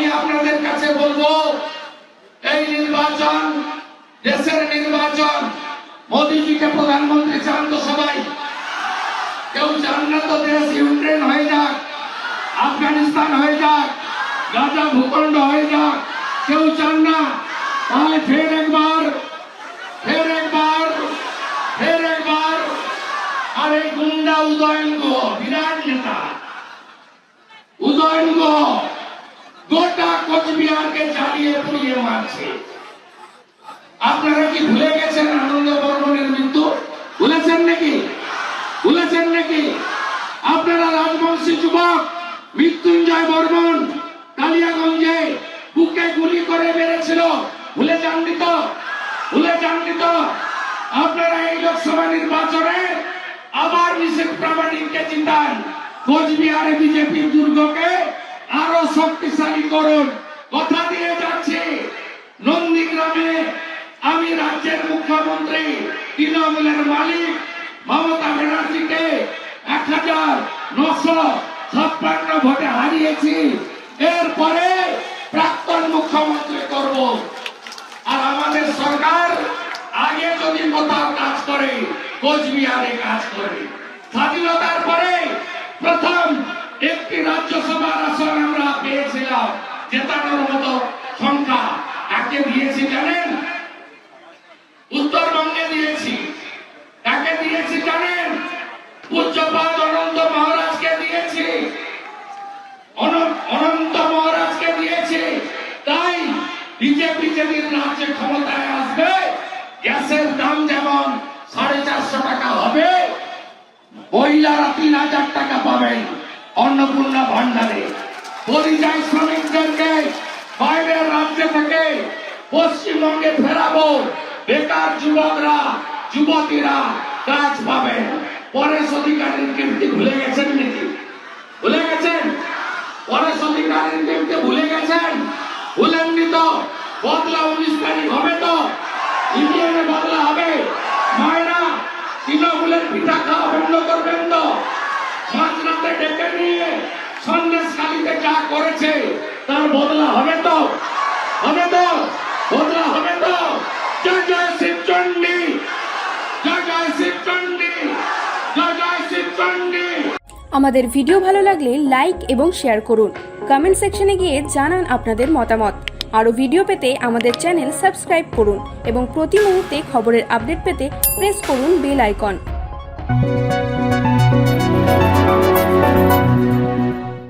আমি আপনাদের কাছে বলব, এই নির্বাচন, দেশের নির্বাচন, মোদীজিকে প্রধানমন্ত্রী চান তো সবাই। কেউ চান না তো দেশ ইউক্রেন হয়ে যাক, আফগানিস্তান হয়ে যাক, গাজা ভূখণ্ড হয়ে যাক, কেউ চান না। তাহলে ফের একবার ফের একবার ফের একবার, আর এই গুন্ডা উদয়ন কোচবিহারকে জ্বালিয়ে পুড়িয়ে মারছে। আপনারা কি ভুলে গেছেন আনন্দ বর্মনের মৃত্যু? ভুলেছেন নাকি? ভুলেছেন নাকি? আপনারা রাজবংশী যুবক, মৃত্যুঞ্জয় বর্মন কালিয়াগঞ্জে বুকে গুলি করে মেরেছিল। ভুলে যাননি তো? ভুলে যাননি তো? আপনারা এই লোকসভা নির্বাচনে আবার নিষেধ প্রামাণিককে জিতান কোচবিহারে বিজেপির দুর্গকে আরও শক্তিশালী করুন। কথা দিয়ে যাচ্ছি। নন্দীগ্রামে আমি রাজ্যের মুখ্যমন্ত্রী, তৃণমূলের মালিক মমতা ব্যানার্জিকে এক হাজার নশো ছাপ্পান্ন ভোটে হারিয়েছি। এরপরে প্রাক্তন মুখ্যমন্ত্রী করব। আর আমাদের সরকার আগে যদি কোথাও কাজ করে, কোচবিহারে কাজ করে। স্বাধীনতার পরে প্রথম একটি রাজ্যসভার আসন আমরা পেয়েছিলাম। জেতানোর মতো সংখ্যা কাকে দিয়েছি জানেন? উত্তরবঙ্গে দিয়েছি। কাকে দিয়েছি জানেন? পূজ্যপাদ অনন্ত মহারাজকে দিয়েছি। অনন্ত মহারাজকে দিয়েছে। তাই বিজেপি যেদিন রাজ্যে ক্ষমতায় আসবে, গ্যাসের দাম যেমন সাড়ে চারশো টাকা হবে মহিলারা তিন হাজার টাকা পাবেন অন্নপূর্ণা ভান্ডারে। পরিযায়ী শ্রমিকদেরকে, বাইরের রাজ্য থেকে পশ্চিমবঙ্গে ফেরাবো। বেকার যুবকরা, যুবতীরা কাজ পাবেন পরেশ অধিকারীর কীর্তি ভুলে গেছেন নাকি? ভুলে গেছেন? পরেশ অধিকারীর কীর্তি ভুলে গেছেন? ভুলেননি তো? বদলা উনিশ তারিখ হবে তো? ইন্ডিয়ানে বদলা হবে? মায়েরা, তৃণমূলের পিঠা খাওয়া বন্ধ করবেন করেছে, তার বদলা হবে তো হবে তো, বদলা হবে তো। জয় জয় শিবচণ্ডী জয় জয় শিবচণ্ডী জয় জয় শিবচণ্ডী আমাদের ভিডিও ভালো লাগলে লাইক এবং শেয়ার করুন। কমেন্ট সেকশনে গিয়ে জানান আপনাদের মতামত। আরও ভিডিও পেতে আমাদের চ্যানেল সাবস্ক্রাইব করুন এবং প্রতি মুহূর্তে খবরের আপডেট পেতে প্রেস করুন বেল আইকন।